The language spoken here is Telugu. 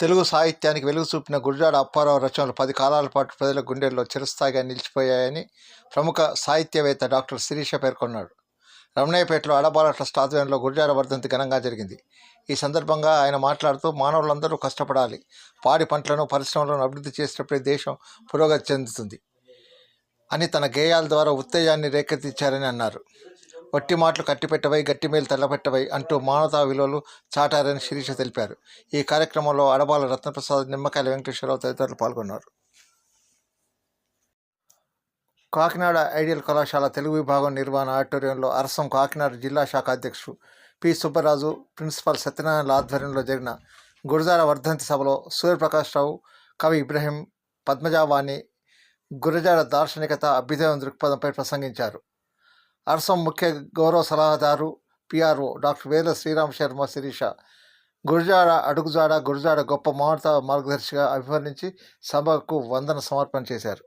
తెలుగు సాహిత్యానికి వెలుగు చూపిన గురజాడ అప్పారావు రచనలు పది కాలాల పాటు ప్రజల గుండెల్లో చిరస్థాయిగా నిలిచిపోయాయని ప్రముఖ సాహిత్యవేత్త డాక్టర్ శిరీష పేర్కొన్నాడు. రమణయ్యపేటలో అడబాల ట్రస్ట్ ఆధ్వర్యంలో గురజాడ వర్ధంతి ఘనంగా జరిగింది. ఈ సందర్భంగా ఆయన మాట్లాడుతూ మానవులందరూ కష్టపడాలి. పాడి పంటలను పరిశ్రమలను అభివృద్ధి చేసినప్పుడే దేశం పురోగతి చెందుతుంది అని తన గేయాల ద్వారా ఉత్తేజాన్ని రేకెత్తించారని అన్నారు. వట్టి మాటలు కట్టిపెట్టవై గట్టి మేలు తల్లపెట్టవై అంటూ మానవతా విలువలు చాటారని శిరీష తెలిపారు. ఈ కార్యక్రమంలో అడబాల రత్నప్రసాద్ నిమ్మకాయల వెంకటేశ్వరరావు తదితరులు పాల్గొన్నారు. కాకినాడ ఐడియల్ కళాశాల తెలుగు విభాగం నిర్వహణ ఆడిటోరియంలో అరసం కాకినాడ జిల్లా శాఖ అధ్యక్షుడు పి. సుబ్బరాజు ప్రిన్సిపల్ సత్యనారాయణ ఆధ్వర్యంలో జరిగిన గురజార వర్ధంతి సభలో సూర్యప్రకాష్ రావు కవి ఇబ్రహీం పద్మజావాణి గురజార దార్శనికత అభ్యుదయం దృక్పథంపై ప్రసంగించారు. అర్సం ముఖ్య గౌరవ సలహాదారు పిఆర్ఓ డాక్టర్ వేల శ్రీరామ్ శర్మ శిరీష. గురజాడ అడుగుజాడ గురజాడ గొప్ప మానవత మార్గదర్శిగా అభివర్ణించి సభకు వందన సమర్పణ చేశారు.